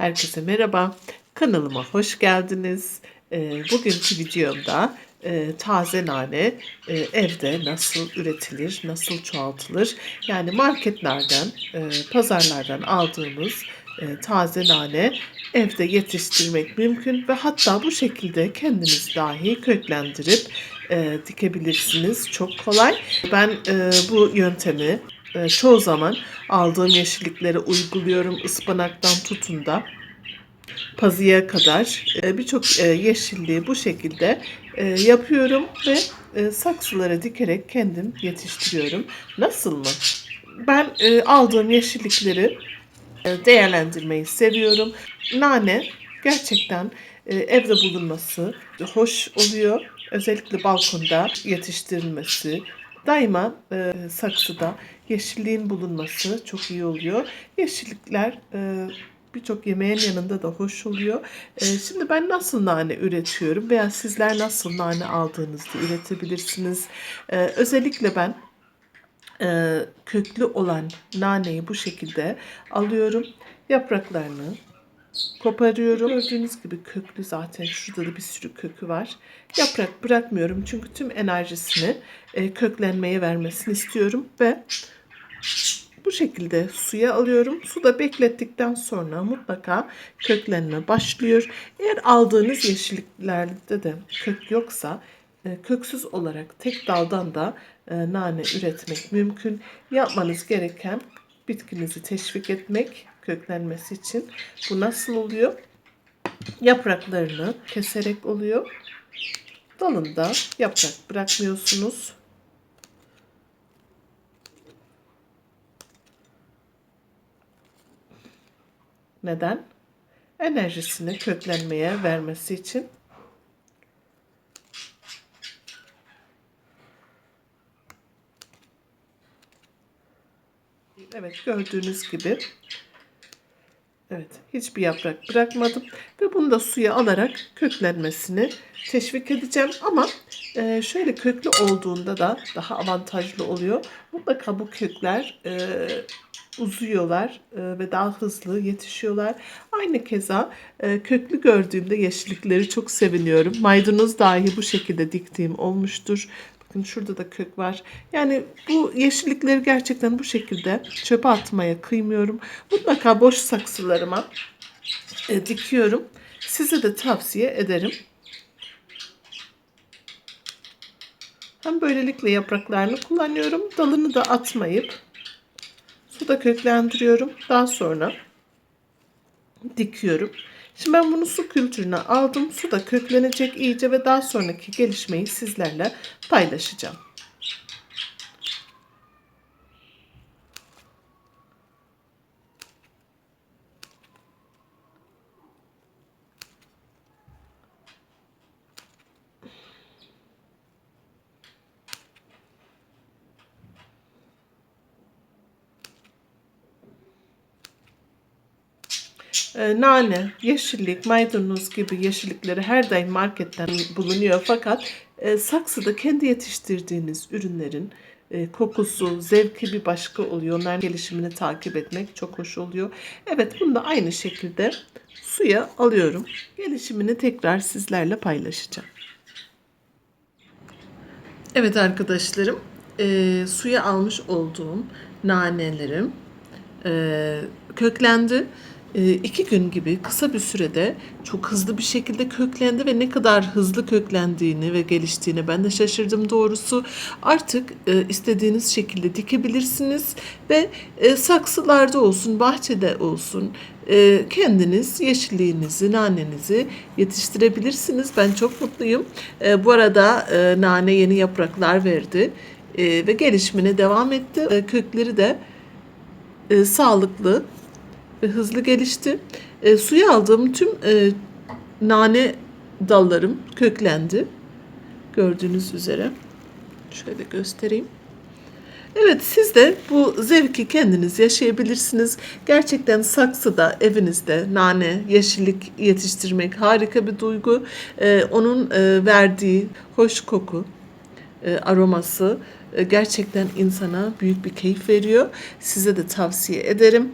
Herkese merhaba. Kanalıma hoş geldiniz. Ee, bugünkü videomda e, taze nane e, evde nasıl üretilir, nasıl çoğaltılır? Yani marketlerden, e, pazarlardan aldığımız taze nane evde yetiştirmek mümkün ve hatta bu şekilde kendiniz dahi köklendirip dikebilirsiniz. Çok kolay. Ben bu yöntemi e, çoğu zaman aldığım yeşilliklere uyguluyorum. Ispanaktan tutun da pazıya kadar e, birçok e, yeşilliği bu şekilde e, yapıyorum ve e, saksılara dikerek kendim yetiştiriyorum. Nasıl mı? Ben e, aldığım yeşillikleri e, değerlendirmeyi seviyorum. Nane gerçekten e, evde bulunması hoş oluyor. Özellikle balkonda yetiştirilmesi. Daima e, saksıda yeşilliğin bulunması çok iyi oluyor. Yeşillikler e, birçok yemeğin yanında da hoş oluyor. E, şimdi ben nasıl nane üretiyorum veya sizler nasıl nane aldığınızda üretebilirsiniz. E, özellikle ben e, köklü olan naneyi bu şekilde alıyorum. Yapraklarını koparıyorum. Gördüğünüz gibi köklü zaten. Şurada da bir sürü kökü var. Yaprak bırakmıyorum çünkü tüm enerjisini e, köklenmeye vermesini istiyorum ve bu şekilde suya alıyorum. Suda beklettikten sonra mutlaka köklenme başlıyor. Eğer aldığınız yeşilliklerde de kök yoksa e, köksüz olarak tek daldan da e, nane üretmek mümkün. Yapmanız gereken bitkinizi teşvik etmek köklenmesi için. Bu nasıl oluyor? Yapraklarını keserek oluyor. Dalında yaprak bırakmıyorsunuz. Neden? Enerjisini köklenmeye vermesi için. Evet gördüğünüz gibi Evet, hiçbir yaprak bırakmadım ve bunu da suya alarak köklenmesini teşvik edeceğim. Ama e, şöyle köklü olduğunda da daha avantajlı oluyor. Mutlaka bu kökler e, uzuyorlar e, ve daha hızlı yetişiyorlar. Aynı keza e, köklü gördüğümde yeşillikleri çok seviniyorum. Maydanoz dahi bu şekilde diktiğim olmuştur. Bakın şurada da kök var. Yani bu yeşillikleri gerçekten bu şekilde çöpe atmaya kıymıyorum. Mutlaka boş saksılarıma e, dikiyorum. Size de tavsiye ederim. Hem böylelikle yapraklarını kullanıyorum. Dalını da atmayıp suda köklendiriyorum. Daha sonra dikiyorum. Şimdi ben bunu su kültürüne aldım. Su da köklenecek iyice ve daha sonraki gelişmeyi sizlerle paylaşacağım. E, nane, yeşillik, maydanoz gibi yeşillikleri her daim marketten bulunuyor. Fakat e, saksıda kendi yetiştirdiğiniz ürünlerin e, kokusu, zevki bir başka oluyor. Onların gelişimini takip etmek çok hoş oluyor. Evet bunu da aynı şekilde suya alıyorum. Gelişimini tekrar sizlerle paylaşacağım. Evet arkadaşlarım, e, suya almış olduğum nanelerim e, köklendi. E, iki gün gibi kısa bir sürede çok hızlı bir şekilde köklendi ve ne kadar hızlı köklendiğini ve geliştiğini ben de şaşırdım doğrusu. Artık e, istediğiniz şekilde dikebilirsiniz ve e, saksılarda olsun, bahçede olsun e, kendiniz yeşilliğinizi, nanenizi yetiştirebilirsiniz. Ben çok mutluyum. Bu arada nane yeni yapraklar verdi ve gelişimine devam etti. Kökleri de sağlıklı ve hızlı gelişti. E, suya aldığım tüm e, nane dallarım köklendi. Gördüğünüz üzere. Şöyle göstereyim. Evet siz de bu zevki kendiniz yaşayabilirsiniz. Gerçekten saksıda evinizde nane, yeşillik yetiştirmek harika bir duygu. Ee, onun e, verdiği hoş koku, e, aroması e, gerçekten insana büyük bir keyif veriyor. Size de tavsiye ederim.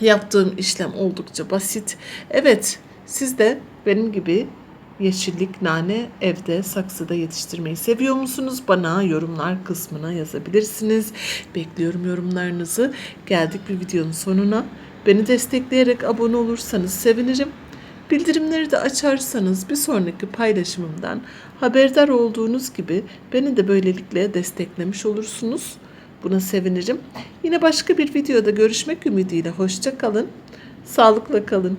Yaptığım işlem oldukça basit. Evet, siz de benim gibi yeşillik, nane evde saksıda yetiştirmeyi seviyor musunuz? Bana yorumlar kısmına yazabilirsiniz. Bekliyorum yorumlarınızı. Geldik bir videonun sonuna. Beni destekleyerek abone olursanız sevinirim. Bildirimleri de açarsanız bir sonraki paylaşımımdan haberdar olduğunuz gibi beni de böylelikle desteklemiş olursunuz. Buna sevinirim. Yine başka bir videoda görüşmek ümidiyle hoşça kalın. Sağlıkla kalın.